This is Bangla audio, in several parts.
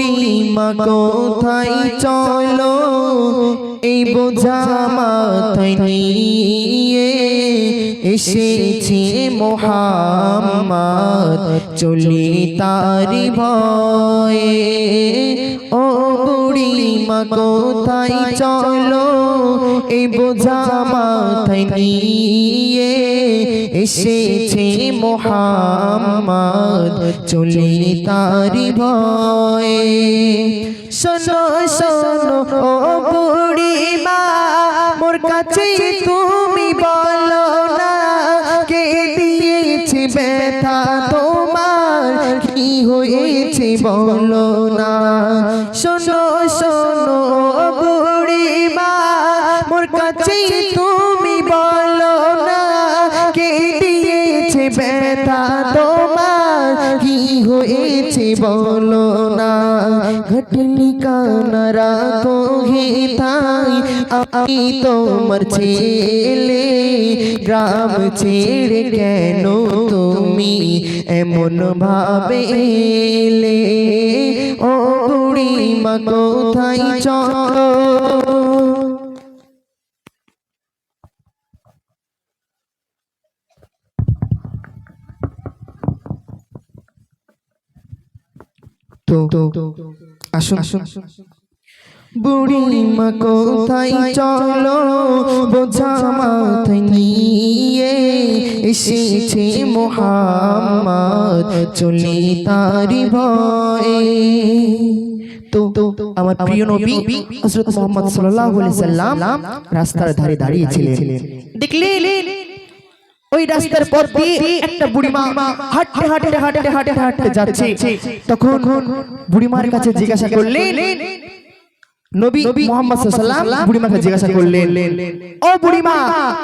বুড়িমা কোথায় চলো? এই বোঝা মাথায় নিয়ে এসেছে মোহাম্মদ। চলি তারি ভয়ে। ও বুড়িমা কোথায় চলো? এই বোঝা মাথায় নিয়ে এসেছে মোহাম্মদ, চলি তারি ভয়ে। শোনো শোনো, ও বুড়িমা, মোর কাছে তুমি বলো না, কে দিয়েছে ব্যথা তোমার? কি হয়েছে বলো না। শোনো ব্যথা তোমার কি হয়েছে বলো না? ঘটনি কানা রাখো হে তাই, আমি তোমার ছেলে, গ্রাম ছেড়ে কেন তুমি এমন ভাবে এলে ও বুড়ি মা কোথায় চলো? তো আসুন আসুন। কোথায়? চলো, বোঝা মাথায় নিয়ে এসেছে মোহাম্মদ। চলে তারি ভয়ে। তো আমার প্রিয় নবী হযরত মুহাম্মদ সাল্লাল্লাহু আলাইহি সাল্লাম রাস্তার ধারে দাঁড়িয়েছিলেন দেখলেন ওই রাস্তার পর দিয়ে একটা বুড়িমা হাঁটতে হাঁটতে হাঁটতে হাঁটতে হাঁটতে যাচ্ছে। তখন বুড়িমার কাছে জিজ্ঞাসা করলেন, নবী মোহাম্মদ সাল্লাল্লাহু বুড়িমাকে জিজ্ঞাসা করলেন, ও বুড়িমা,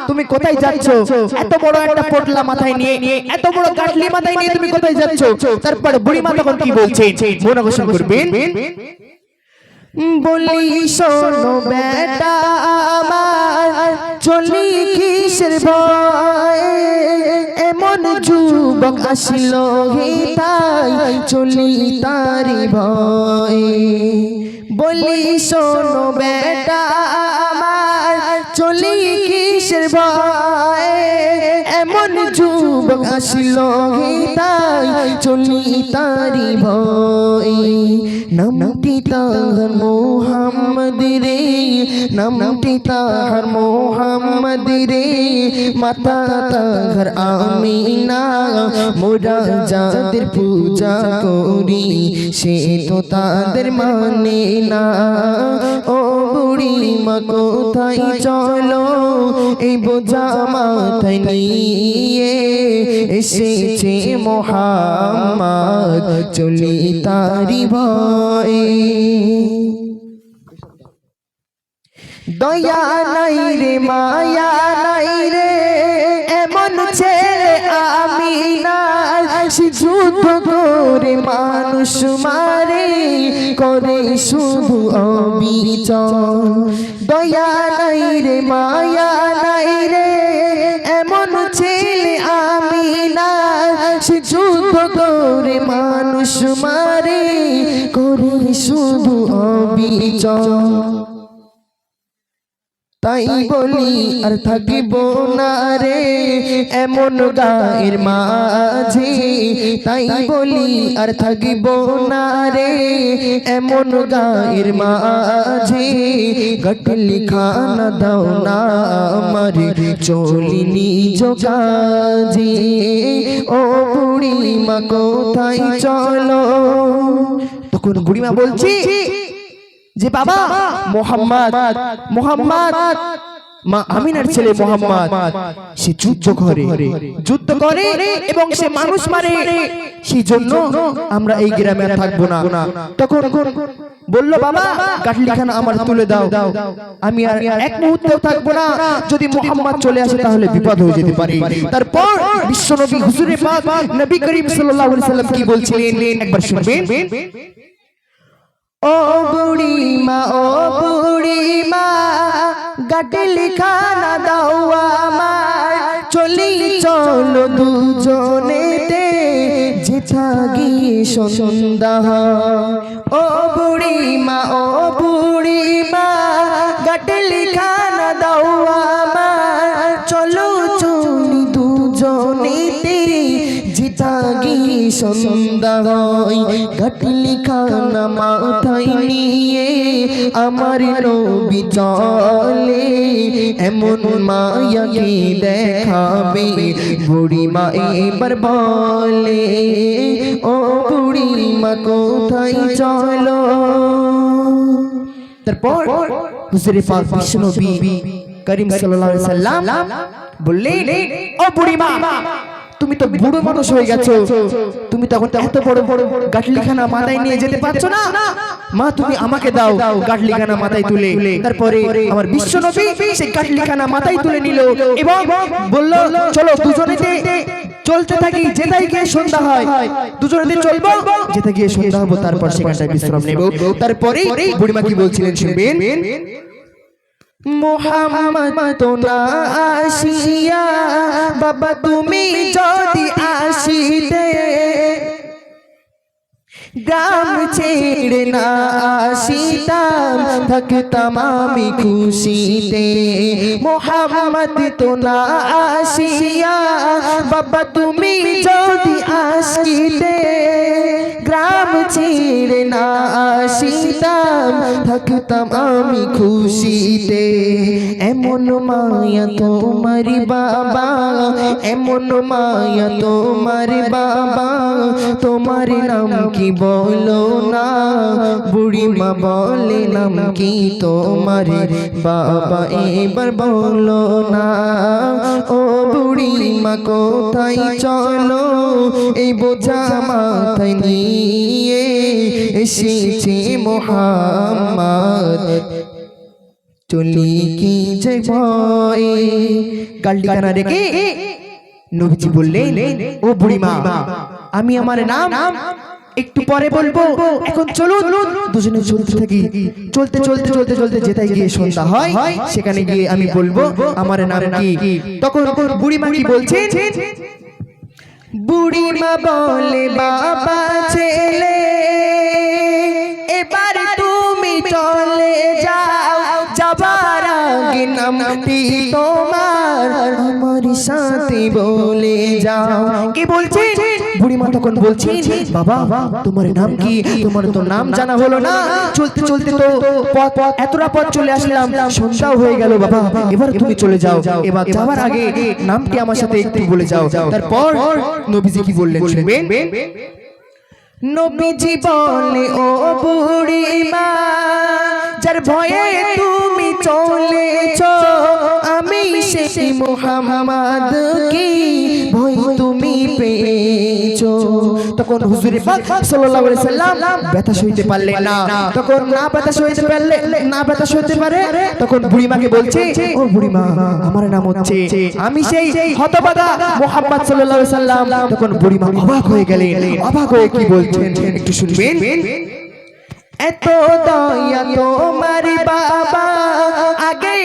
তুমি কোথায় যাচ্ছ? এত বড় একটা মাথায় নিয়ে, এত বড় গাটলি মাথায় নিয়ে তুমি কোথায় যাচ্ছ? তারপর বুড়িমা তখন কি বলছে মন করবেন? বলি শোনো বেটা আমার, চলি কিসের ভয়? এমন যুবক আসিল তাই, চলি তারি ভয়। বলি শোনো বেটা আমার, চলি কিসের ভয়? আসিল হে তাই চলি তারি ভয়। নামটি তাহার মোহাম্মদ রে নামটি তাহার মোহাম্মদ রে মাতা তাহার আমিনা মোরা যাদের পূজা করি। সে তো তাদের মানে না। ও বুড়ি মা কোথায় চলো? এই বোঝা মাথায় নিয়ে এসেছে মোহাম্মদ চলি তারি ভয়ে। দয়া নাই রে মায়া নাই রে। এমন ছেলে আমি না। যুদ্ধ করে মানুষ মারে করে শুধু অবিচল। দয়া নাই রে মায়া নাই রে। এমন ছেলে সে যুদ্ধ করে মানুষ মারে করে শুধু অবিচল। তাই বলি আর থাকিব না রে। এমন গায়ের মাঝে তাই বলি আর থাকিব না রে। এমন গায়ের মাঝে গটলি খানা দাও না আমার চলি নিজ কাজে। ও বুড়ি মা কোথায় চলো? তখন বুড়িমা বলছি যে বাবা মোহাম্মদ মোহাম্মদ মা আমিনার ছেলে মোহাম্মদ সে যুদ্ধ করে যুদ্ধ করে এবং সে মানুষ মারে। সেই জন্য আমরা এই গ্রামে আর থাকব না। তখন বলল বাবা কাটলিখানা আমার তুলে দাও। আমি আর এক মুহূর্তেও থাকব না। যদি মোহাম্মদ চলে আসে তাহলে বিপদ হয়ে যেতে পারে। তারপর বিশ্বনবী হুজুরে পাক নবী করিম সাল্লাল্লাহু আলাইহি সাল্লাম কি বলছিলেন? একবার শুনবেন। ও বুড়ি মা ও বুড়ি মা গাটলি খানা দাও আমার চলি চলো দুজনেতে যেথা গিয়ে সন্ধ্যা হয়। ও বুড়ি মা ও বুড়ি মা গাটলি খানা দাও সন্ধ্যা হয় গাটলি খানা মাথায় নিয়ে আমার নবী চলে এমন মায়াকে দেখাবে বুড়ি মা এবার বলে ও বুড়ি মা কোথায় চলো তারপর হুজুরে পাক বিষ্ণবী করিম সাল্লাল্লাহু আলাইহি সাল্লাম বললেন, ও বুড়ি মা তুমি তো বুড়ো মানুষ হয়ে গেছো। তুমি তখন এত বড় বড় গাটলিখানা মাথায় নিয়ে যেতে পারছ না। মা তুমি আমাকে দাও গাটলিখানা মাথায় তুলে। তারপরে আমার বিশ্ব নবী সেই গাটলিখানা মাথায় তুলে নিল এবং বলল চলো দুজনেতে চলতে থাকি যেটাই গিয়ে সন্ধ্যা হয়। দুজনেতে চলবো যেটা গিয়ে সন্ধ্যা হব তারপর সেখানটায় বিশ্রাম নেব। তারপরে বুড়িমা কি বলছিলেন শুনবেন? মোহাম্মদ না আসিয়া, বাবা তুমি যদি আসিতে, গ্রাম ছেড়ে না আসিতাম, থাকতাম আমি খুশিতে। মোহাম্মদ তো না আসিয়া, বাবা তুমি যদি আসিতে, গ্রাম ছেড়ে না আসিতাম থাকতাম আমি খুশিতে। এমন মায়া তোমার বাবা, এমন মায়া তোমার বাবা। তোমার নাম কি বলো না? বুড়ি মা বলে, নাম কি তোমার বাবা? এবার বলো না। ও বুড়ি মা কোথায় চলো? এই বোঝা মাথায় নিয়ে এসেছে মোহাম্মদ। চলি কি যে ভয়ে? গালটি কানা রেখে নবীজি বললেন, ও বুড়িমা, আমি আমার নাম একটু পরে বলব। এখন চলুন, দুজনে চলতে থাকি। চলতে চলতে চলতে চলতে যেটাই গিয়ে সন্ধ্যা হয়, সেখানে গিয়ে আমি বলব, আমার নাম কি? তখন বুড়িমা কি বলছেন, বুড়িমা বলে বাবা বলে যাও। কি বলছেন বুড়িমা তখন বলছি, বাবা, তোমার নাম কি? তোমার তো নাম জানা হলো না। চলতে চলতে তো পথ, এতটা পথ চলে আসলাম। সন্ধ্যাও হয়ে গেল, বাবা। এবার তুমি চলে যাও। এবার যাওয়ার আগে নামটি আমার সাথে একটু বলে যাও। তারপর নবীজি কি বললেন শুনবেন? নবীজি বলে, ও বুড়ি মা যার ভয়ে তুমি মোহাম্মদ কি ভয় তুমি পেয়েছ? তখন হুজুরে পাক সাল্লাল্লাহু আলাইহি সাল্লাম ব্যথা সইতে পারলেন না। তখন না ব্যথা সইতে পারলে, না ব্যথা সইতে পারে। তখন বুড়িমাকে বলছে, ও বুড়িমা, আমার নাম হচ্ছে আমি সেই হতবাদা মোহাম্মদ সাল্লাল্লাহু আলাইহি সাল্লাম। তখন বুড়িমা অবাক হয়ে গেলেন। অবাক হয়ে কি বলছেন? একটু শুনবেন? এত দয়া তোমার বাবা, আগে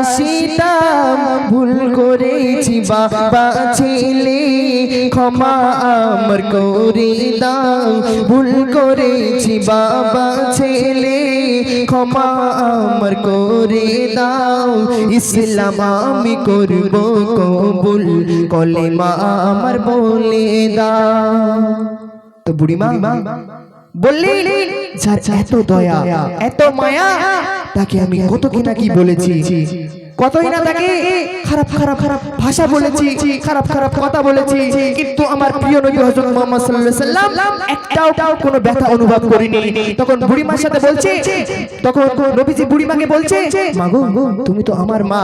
আসিতাম, ভুল করেছি, বাবা ছেলে, ক্ষমা আমার করে দাও। ভুল করেছি, বাবা ছেলে, ক্ষমা আমার করে দাও। ইসলাম আমি করব কবুল, কলেমা আমার বলে দাও। তো বুড়ি বুড়িমা বললি যা এত দয়া এত মায়া তাকে আমি কত কি না কি বলেছি? কতই না তাকে খারাপ খারাপ খারাপ ভাষা বলেছি খারাপ খারাপ কথা বলেছি কিন্তু আমার প্রিয় নবী হযরত মুহাম্মদ সাল্লাল্লাহু আলাইহি সাল্লাম একটাও কোনো ব্যথা অনুভব করিনি। তখন বুড়িমার সাথে বলছে তখন নবীজি বুড়িমাকে বলছে মাগো তুমি তো আমার মা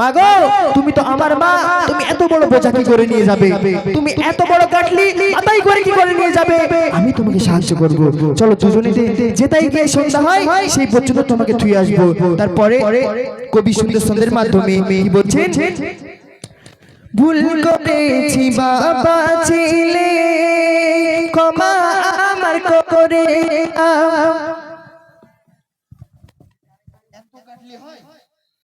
মাগো তুমি তো আমার মা তুমি এত বড় বোঝা কি করে নিয়ে যাবে তুমি এত বড় কাটলি মাথায় করে কি করে নিয়ে যাবে? আমি তোমাকে সাহায্য করব। চলো দুজনে যেটাই গিয়ে সন্ধ্যা হয় সেই পর্যন্ত তোমাকে থুই আসব তারপরে কবি সুন্দর সন্ধ্যের মাধ্যমে বলছেন ভুল করেছি বাবা ছেলে ক্ষমা আমার করে